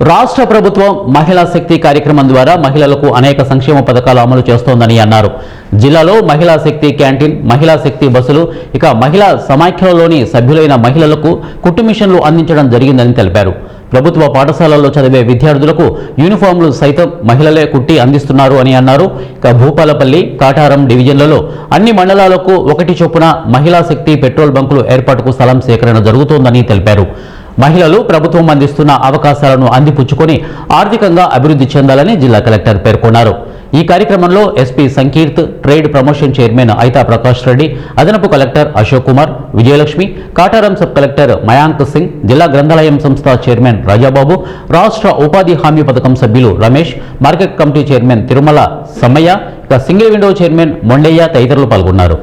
రాష్ట్ర ప్రభుత్వం మహిళా శక్తి కార్యక్రమం ద్వారా మహిళలకు అనేక సంక్షేమ పథకాలు అమలు చేస్తోందని అన్నారు. జిల్లాలో మహిళా శక్తి క్యాంటీన్ మహిళా శక్తి బస్సులు ఇక మహిళా సమాఖ్యలలోని సభ్యులైన మహిళలకు కుట్టు మిషన్లు అందించడం జరిగిందని తెలిపారు. ప్రభుత్వ పాఠశాలల్లో చదివే విద్యార్థులకు యూనిఫామ్లు సైతం మహిళలే కుట్టి అందిస్తున్నారు అని అన్నారు. ఇక భూపాలపల్లి కాటారం డివిజన్లలో అన్ని మండలాలకు ఒకటి చొప్పున మహిళా శక్తి పెట్రోల్ బంకులు ఏర్పాటుకు స్థలం సేకరణ జరుగుతోందని తెలిపారు. మహిళలు ప్రభుత్వం అందిస్తున్న అవకాశాలను అందిపుచ్చుకొని ఆర్థికంగా అభివృద్ధి చెందాలని జిల్లా కలెక్టర్ పేర్కొన్నారు. ఈ కార్యక్రమంలో SP Sankeerth trade promotion chairman Aitha Prakash Reddy అదనపు collector Ashok Kumar Vijayalakshmi Kataram sub collector Mayank Singh జిల్లా గ్రంథాలయం సంస్థ చైర్మన్ రాజాబాబు రాష్ట్ర ఉపాధి హామీ పథకం సభ్యులు Ramesh market committee chairman Tirumala Sammaiah ఇక సింగిల్ విండో చైర్మన్ మొండయ్య తదితరులు పాల్గొన్నారు.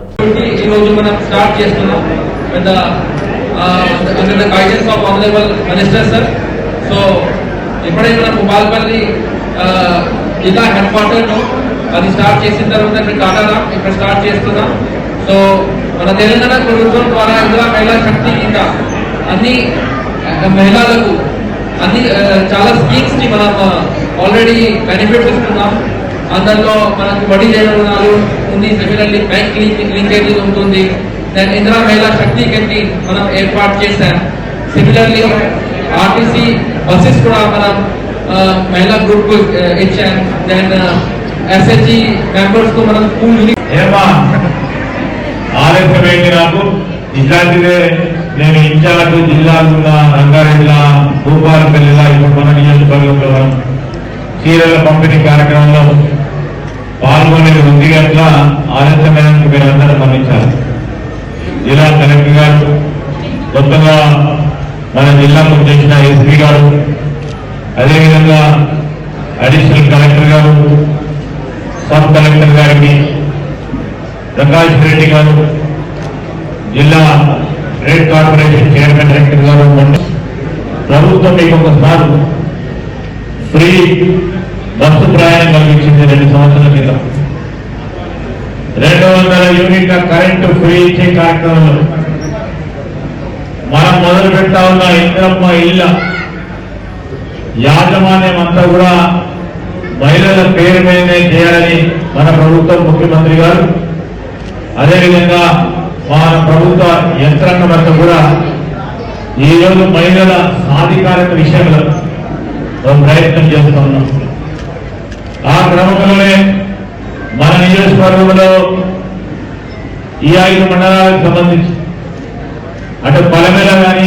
ఈ రోజు మనం స్టార్ట్ చేస్తున్నాం with under the guidance of honourable minister sir so జిల్లా హెడ్ క్వార్టర్ను అది స్టార్ట్ చేసిన తర్వాత ఇక్కడ కాటారా ఇక్కడ స్టార్ట్ చేస్తున్నాం సో మన తెలంగాణ ప్రభుత్వం ద్వారా ఇందిరా మహిళా శక్తి కింద అన్ని మహిళలకు అన్ని చాలా స్కీమ్స్ని మనం ఆల్రెడీ బెనిఫిట్ ఇస్తున్నాం అందులో మనకు వడ్డీ రుణాలు ఉంది సెమిలర్లీ బ్యాంక్ లింకేజ్ ఉంటుంది దెన్ ఇందిరా మహిళా శక్తి కట్టి మనం ఏర్పాటు చేశాం. సిమిలర్లీ ఆర్టీసీ బస్సెస్ కూడా మనం మహిళా గ్రూప్కు ఇచ్చాం. దెన్ ఎస్హెచ్జి మెంబర్స్కు మనం స్కూల్ ఆలస్యమైంది నాకు. ఇట్లాంటిదే నేను ఇన్ఛార్జ్ జిల్లాలుగా రంగారెడ్డిలా భూపాలపల్లిలా ఇప్పుడు మన నియోజకవర్గంలో చీరల పంపిణీ కార్యక్రమంలో పాల్గొనేది ఉంది అట్లా ఆలస్యమైన మీరు అందరూ గమనించాలి జిల్లా కలెక్టర్ గారు కొత్తగా మన జిల్లాకు చేసిన ఎస్పీ గారు అదేవిధంగా అడిషనల్ కలెక్టర్ గారు సబ్ కలెక్టర్ గారికి ప్రకాష్ రెడ్డి గారు జిల్లా ట్రేడ్ కార్పొరేషన్ చైర్మన్ డైరెక్టర్ గారు ప్రభుత్వం మీకు ఒకసారి ఫ్రీ బస్సు ప్రయాణం కలిగించింది రెండు వందల యూనిట్ల కరెంటు ఫ్రీ ఇచ్చే కార్యక్రమంలో మనం మొదలు పెడతా ఉన్న ఇంద్రమ్మ ఇళ్ళ యాజమాన్యం అంతా కూడా మహిళల పేరు మీదనే చేయాలని మన ప్రభుత్వం ముఖ్యమంత్రి గారు అదేవిధంగా మన ప్రభుత్వ యంత్రాంగం అంతా కూడా ఈ మహిళల సాధికారత విషయంలో ప్రయత్నం చేస్తున్నాం ఆ క్రమంలోనే మన నియోజకవర్గంలో ఈ ఐదు మండలాలకు సంబంధించి అటు బలమేల కానీ